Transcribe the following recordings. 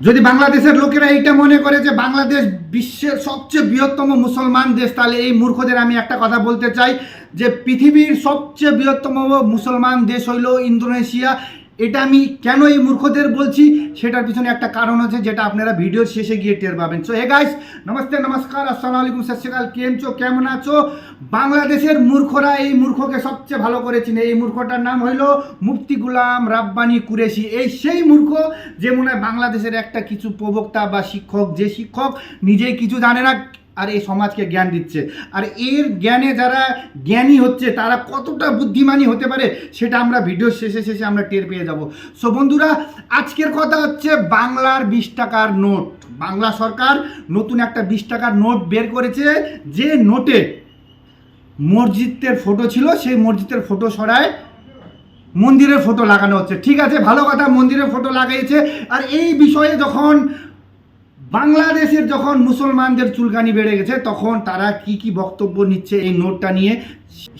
যদি বাংলাদেশের লোকেরা এইটা মনে করে যে বাংলাদেশ বিশ্বের সবচেয়ে বৃহত্তম মুসলমান দেশ, তাহলে এই মূর্খদের আমি একটা কথা বলতে চাই যে পৃথিবীর সবচেয়ে বৃহত্তম মুসলমান দেশ হইল ইন্দোনেশিয়া। এটা আমি কেন এই মূর্খদের বলছি? সেটার পিছনে একটা কারণ আছে যেটা আপনারা ভিডিওর শেষে গিয়ে টের পাবেন। সো হে গাইস নমস্তে, নমস্কার, আসসালামু আলাইকুম, সত শ্রী আকাল কেম চো, কেমন আছো? বাংলাদেশের মূর্খরা এই মূর্খকে সবচেয়ে ভালো করে চিনে এই মূর্খটার নাম হইল মুফতি গুলাম রাব্বানি কুরেশি। এই সেই মূর্খ যে মনে হয় বাংলাদেশের একটা কিছু প্রবক্তা বা শিক্ষক, যে শিক্ষক নিজেই কিছু জানে না আর এই সমাজকে জ্ঞান দিচ্ছে। আর এর জ্ঞানে যারা জ্ঞানী হচ্ছে, তারা কতটা বুদ্ধিমানী হতে পারে, সেটা আমরা ভিডিও শেষে শেষে আমরা টের পেয়ে যাব। সো বন্ধুরা, আজকের কথা হচ্ছে বাংলার বিশ টাকার নোট। বাংলা সরকার নতুন একটা বিশ টাকার নোট বের করেছে, যে নোটে মসজিদের ফটো ছিল, সেই মসজিদের ফটো সরায় মন্দিরের ফটো লাগানো হচ্ছে। ঠিক আছে, ভালো কথা, মন্দিরের ফটো লাগাইছে। আর এই বিষয়ে যখন বাংলাদেশের যখন মুসলমানদের চুলকানি বেড়ে গেছে, তখন তারা কি কি বক্তব্য নিচ্ছে এই নোটটা নিয়ে,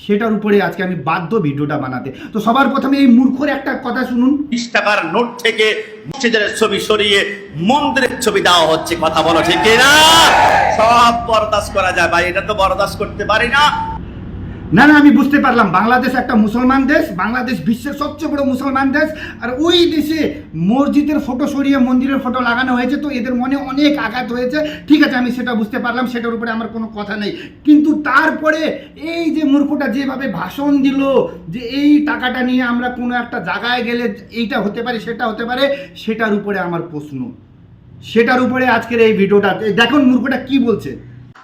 সেটার উপরে আজকে আমি বাধ্য ভিডিওটা বানাতে। তো সবার প্রথমে এই মূর্খর একটা কথা শুনুন। বিশ টাকার নোট থেকে মসজিদের ছবি সরিয়ে মন্দিরের ছবি দেওয়া হচ্ছে, কথা বলো ঠিক না সব বরদাস্ত করা যায় ভাই, এটা তো বরদাস্ত করতে পারি না। না না, আমি বুঝতে পারলাম। বাংলাদেশ একটা মুসলমান দেশ, বাংলাদেশ বিশ্বের সবচেয়ে বড় মুসলমান দেশ, আর ওই দেশে মসজিদের ফটো সরিয়ে মন্দিরের ফটো লাগানো হয়েছে, তো এদের মনে অনেক আঘাত হয়েছে। ঠিক আছে, আমি সেটা বুঝতে পারলাম, সেটার উপরে আমার কোনো কথা নেই। কিন্তু তারপরে এই যে মূর্খটা যেভাবে ভাষণ দিল, যে এই টাকাটা নিয়ে আমরা কোনো একটা জায়গায় গেলে এইটা হতে পারে, সেটা হতে পারে, সেটার উপরে আমার প্রশ্ন। সেটার উপরে আজকের এই ভিডিওটা দেখুন মূর্খটা কি বলছে।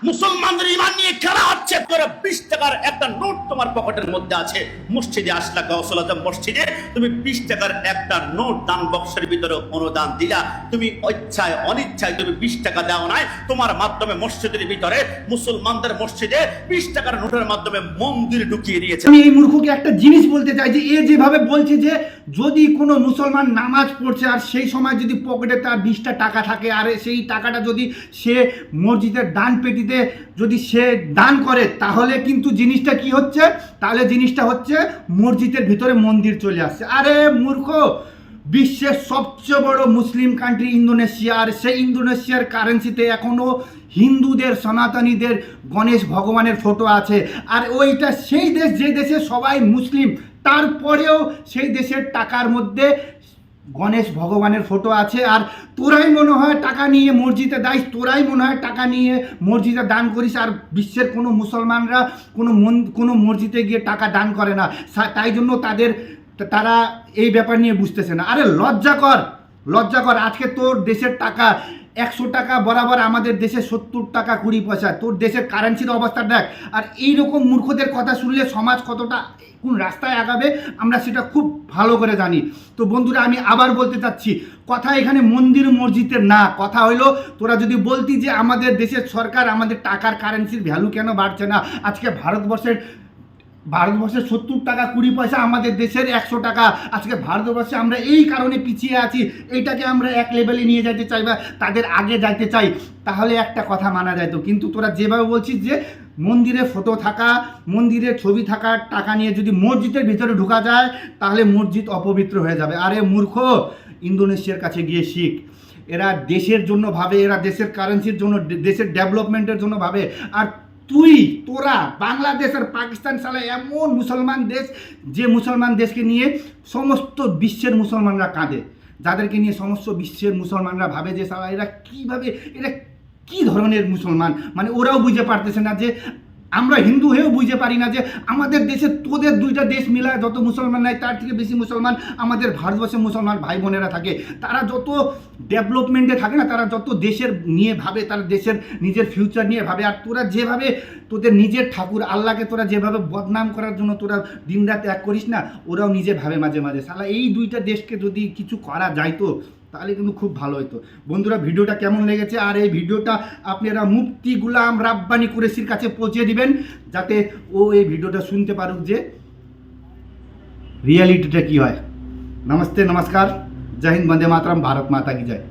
মুসলমানদের ইমান নিয়ে খেলা হচ্ছে। তোরা বিশ টাকার একটা নোট তোমার পকেটের মধ্যে আছে। মসজিদে আসলা গৌসলাতে মসজিদে তুমি বিশ টাকার একটা নোট দান বক্সের ভিতরে অনুদান দিলা। তুমি ইচ্ছায় অনিচ্ছায় তুমি বিশ টাকা দাও নাই। তোমার মাধ্যমে মসজিদের ভিতরে মুসলমানদের মসজিদে বিশ টাকার নোটের মাধ্যমে মন্দির ঢুকিয়ে দিয়েছে। আমি এই মূর্খকে একটা জিনিস বলতে চাই যে, এ যেভাবে বলছে যে, যদি কোনো মুসলমান নামাজ পড়ছে আর সেই সময় যদি পকেটে তার বিশটা টাকা থাকে, আর সেই টাকাটা যদি সে মসজিদের দান পেটিতে যদি সে দান করে, তাহলে কিন্তু জিনিসটা কি হচ্ছে? তাহলে জিনিসটা হচ্ছে মসজিদের ভিতরে মন্দির চলে আসছে। আরে মূর্খ! বিশ্বের সবচেয়ে বড় মুসলিম কান্ট্রি ইন্দোনেশিয়া, আর সেই ইন্দোনেশিয়ার কারেন্সিতে এখনও হিন্দুদের, সনাতনীদের গণেশ ভগবানের ফটো আছে। আর ওইটা সেই দেশ, যে দেশে সবাই মুসলিম, তারপরেও সেই দেশের টাকার মধ্যে গণেশ ভগবানের ফটো আছে, আর তোরাই মনে হয় টাকা নিয়ে মসজিদে দাইস, তোরাই মনে হয় টাকা নিয়ে মসজিদে দান করিস, আর বিশ্বের কোনো মুসলমানরা কোনো মন, কোনো মসজিদে গিয়ে টাকা দান করে না। তাই জন্য তাদের, তারা এই ব্যাপার নিয়ে বুঝতেছে না। আরে লজ্জা কর লজ্জা কর, আজকে তোর দেশের টাকা একশো টাকা বরাবর আমাদের দেশে সত্তর টাকা কুড়ি পয়সা। তোর দেশের কারেন্সির অবস্থা দেখ। আর এই রকম মূর্খদের কথা শুনলে সমাজ কতটা কোন রাস্তায় আগাবে, আমরা সেটা খুব ভালো করে জানি। তো বন্ধুরা, আমি আবার বলতে চাচ্ছি, কথা এখানে মন্দির মসজিদের না, কথা হইল তোরা যদি বলতি যে আমাদের দেশের সরকার আমাদের টাকার কারেন্সির ভ্যালু কেন বাড়ছে না, আজকে ভারতবর্ষের ভারতবর্ষের সত্তর টাকা, কুড়ি পয়সা আমাদের দেশের একশো টাকা। আজকে ভারতবর্ষে আমরা এই কারণে পিছিয়ে আছি এইটাকে আমরা এক লেভেলে নিয়ে যেতে চাই বা তাদের আগে যাইতে চাই, তাহলে একটা কথা মানা যাইতো কিন্তু তোরা যেভাবে বলছিস যে মন্দিরে ফটো থাকা, মন্দিরে ছবি থাকা, টাকা নিয়ে যদি মসজিদের ভিতরে ঢোকা যায়, তাহলে মসজিদ অপবিত্র হয়ে যাবে। আরে মূর্খ, ইন্দোনেশিয়ার কাছে গিয়ে শিখ। এরা দেশের জন্য ভাবে, এরা দেশের কারেন্সির জন্য, দেশের ডেভেলপমেন্টের জন্য ভাবে। আর তুই, তোরা, বাংলাদেশ আর পাকিস্তান সালা এমন মুসলমান দেশ, যে মুসলমান দেশকে নিয়ে সমস্ত বিশ্বের মুসলমানরা কাঁদে, যাদেরকে নিয়ে সমস্ত বিশ্বের মুসলমানরা ভাবে যে, সালা, এরা কীভাবে, এরা কি ধরনের মুসলমান? মানে ওরাও বুঝে পারতেছে না যে আমরা হিন্দু হয়েও বুঝতে পারি না যে আমাদের দেশে তোদের দুইটা দেশ মিলায় যত মুসলমান নাই, তার থেকে বেশি মুসলমান আমাদের ভারতবর্ষের মুসলমান ভাই বোনেরা থাকে। তারা যত ডেভেলপমেন্টে থাকে না, তারা যত দেশের নিয়ে ভাবে, তারা দেশের নিজের ফিউচার নিয়ে ভাবে। আর তোরা যেভাবে তোদের নিজের ঠাকুর, আল্লাহকে তোরা যেভাবে বদনাম করার জন্য তোরা দিনরাত এক করিস না, ওরাও নিজে ভাবে মাঝে মাঝে। সালা এই দুইটা দেশকে যদি কিছু করা যাইতো তাহলে কিন্তু খুব ভালো হতো বন্ধুরা, ভিডিওটা কেমন লেগেছে? আর এই ভিডিওটা আপনারা মুক্তি গুলাম রাব্বানি কুরেশির কাছে পৌঁছে দিবেন, যাতে ও এই ভিডিওটা শুনতে পারুক যে রিয়ালিটিটা কি হয়। নমস্তে, নমস্কার। জয় হিন্দ, বন্দে মাতরাম, ভারত মাতা কি জয়।